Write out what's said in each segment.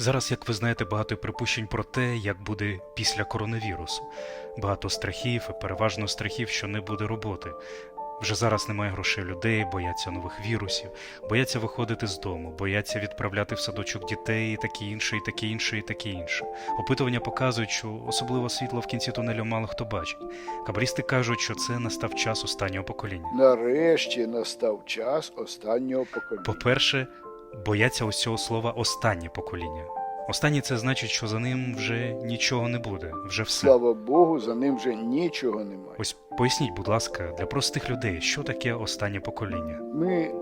Зараз, як ви знаєте, багато припущень про те, як буде після коронавірусу. Багато страхів і переважно страхів, що не буде роботи. Вже зараз немає грошей людей, бояться нових вірусів, бояться виходити з дому, бояться відправляти в садочок дітей, і таке інше, і таке інше, і таке інше. Опитування показують, що особливо світло в кінці тунелю мало хто бачить. Кабалісти кажуть, що це настав час останнього покоління. Нарешті настав час останнього покоління. По-перше, бояться ось цього слова останнє покоління. Останнє це значить, що за ним вже нічого не буде, вже все. Слава Богу, за ним вже нічого немає. Ось поясніть, будь ласка, для простих людей, що таке останнє покоління? Ми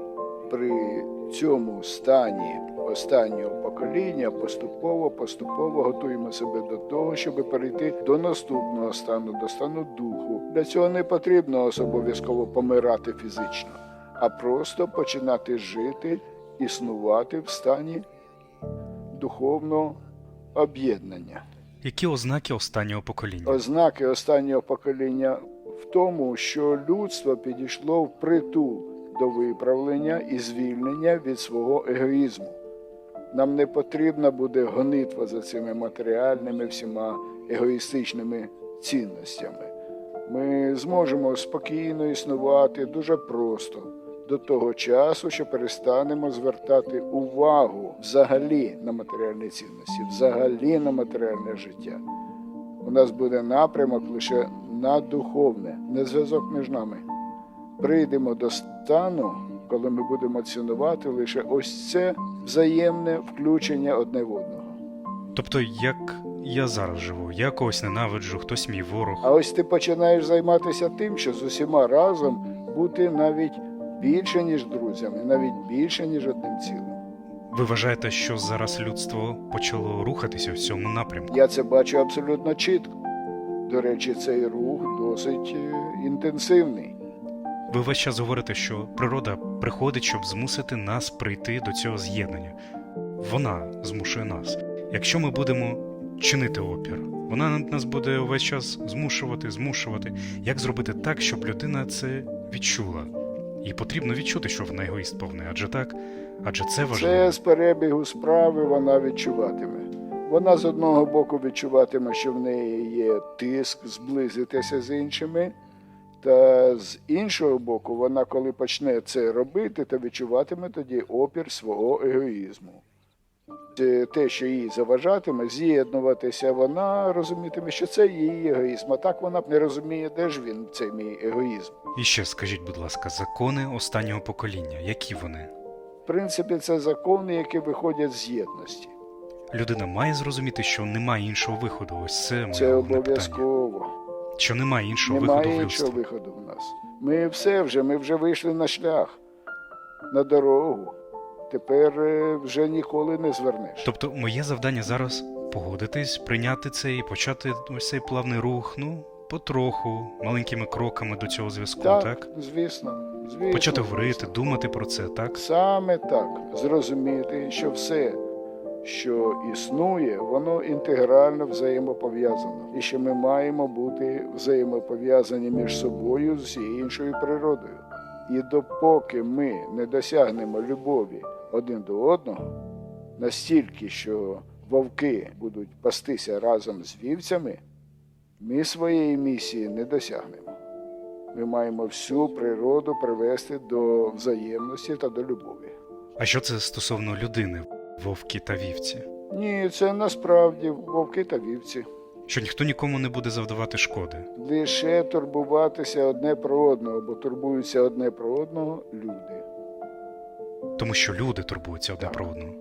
при цьому стані останнього покоління поступово поступово готуємо себе до того, щоб перейти до наступного стану, до стану духу. Для цього не потрібно обов'язково помирати фізично, а просто починати жити, існувати в стані духовного об'єднання. Які ознаки останнього покоління? Ознаки останнього покоління в тому, що людство підійшло в притул до виправлення і звільнення від свого егоїзму. Нам не потрібна буде гонитва за цими матеріальними всіма егоїстичними цінностями. Ми зможемо спокійно існувати дуже просто до того часу, що перестанемо звертати увагу взагалі на матеріальні цінності, взагалі на матеріальне життя. У нас буде напрямок лише на духовне, не зв'язок між нами. Прийдемо до стану, коли ми будемо цінувати лише ось це взаємне включення одне в одного. Тобто, як я зараз живу, я когось ненавиджу, хтось мій ворог. А ось ти починаєш займатися тим, що з усіма разом бути навіть більше, ніж друзями, навіть більше, ніж одним цілим. Ви вважаєте, що зараз людство почало рухатися в цьому напрямку? Я це бачу абсолютно чітко. До речі, цей рух досить е, інтенсивний. Ви весь час говорите, що природа приходить, щоб змусити нас прийти до цього з'єднання. Вона змушує нас. Якщо ми будемо чинити опір, вона нас буде увесь час змушувати, змушувати. Як зробити так, щоб людина це відчула? Їй потрібно відчути, що вона егоїст повний, адже так, адже це важливо. Це з перебігу справи вона відчуватиме. Вона з одного боку відчуватиме, що в неї є тиск зблизитися з іншими, та з іншого боку, вона, коли почне це робити, то відчуватиме тоді опір свого егоїзму. Це те, що їй заважатиме, з'єднуватися, вона розумітиме, що це її егоїзм. А так вона не розуміє, де ж він, цей мій егоїзм. І ще скажіть, будь ласка, закони останнього покоління, які вони? В принципі, це закони, які виходять з єдності. Людина має зрозуміти, що немає іншого виходу. Ось це моє Це обов'язково. Що немає іншого Немає виходу в іншого виходу в нас. Ми все вже, ми вже вийшли на шлях, на дорогу. Тепер е, вже ніколи не звернеш. Тобто, моє завдання зараз погодитись, прийняти це і почати ось цей плавний рух, ну, потроху, маленькими кроками до цього зв'язку, так? так, звісно, звісно. Почати говорити, думати про це, так? Саме так. Зрозуміти, що все, що існує, воно інтегрально взаємопов'язано. І що ми маємо бути взаємопов'язані між собою з іншою природою. І допоки ми не досягнемо любові один до одного, настільки, що вовки будуть пастися разом з вівцями, ми своєї місії не досягнемо. Ми маємо всю природу привести до взаємності та до любові. А що це стосовно людини, вовки та вівці? Ні, це насправді вовки та вівці. Що ніхто нікому не буде завдавати шкоди. Лише турбуватися одне про одного, бо турбуються одне про одного люди. Тому що люди турбуються одне про одного.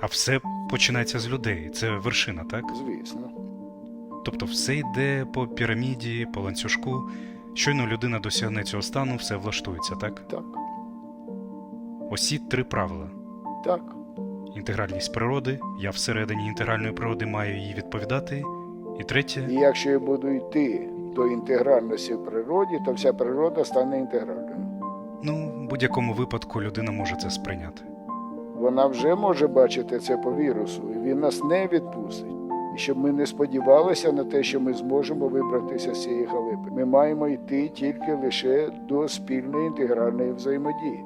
А все починається з людей. Це вершина, так? Звісно. Тобто все йде по піраміді, по ланцюжку. Щойно людина досягне цього стану, все влаштується, так? Так, Ось три правила. так. Інтегральність природи, я всередині інтегральної природи маю їй відповідати. І третє, І якщо я буду йти до інтегральності в природі, то вся природа стане інтегральною. Ну, в будь-якому випадку людина може це сприйняти. Вона вже може бачити це по вірусу, і він нас не відпустить. І щоб ми не сподівалися на те, що ми зможемо вибратися з цієї халепи. Ми маємо йти тільки лише до спільної інтегральної взаємодії.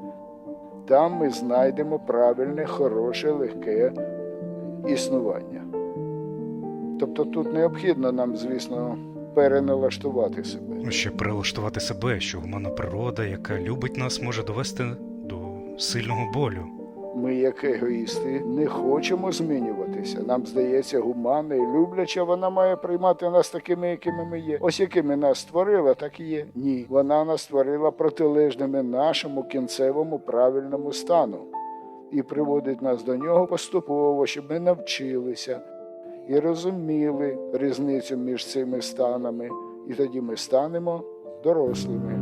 Там ми знайдемо правильне, хороше, легке існування. Тобто тут необхідно нам, звісно, переналаштувати себе. Ну, Ще перелаштувати себе, що гуманна природа, яка любить нас, може довести до сильного болю. Ми, як егоїсти, не хочемо змінюватися. Нам здається, гуманна і любляча, вона має приймати нас такими, якими ми є. Ось якими нас створила, так і є. Ні, вона нас створила протилежними нашому кінцевому правильному стану і приводить нас до нього поступово, щоб ми навчилися і розуміли різницю між цими станами, і тоді ми станемо дорослими.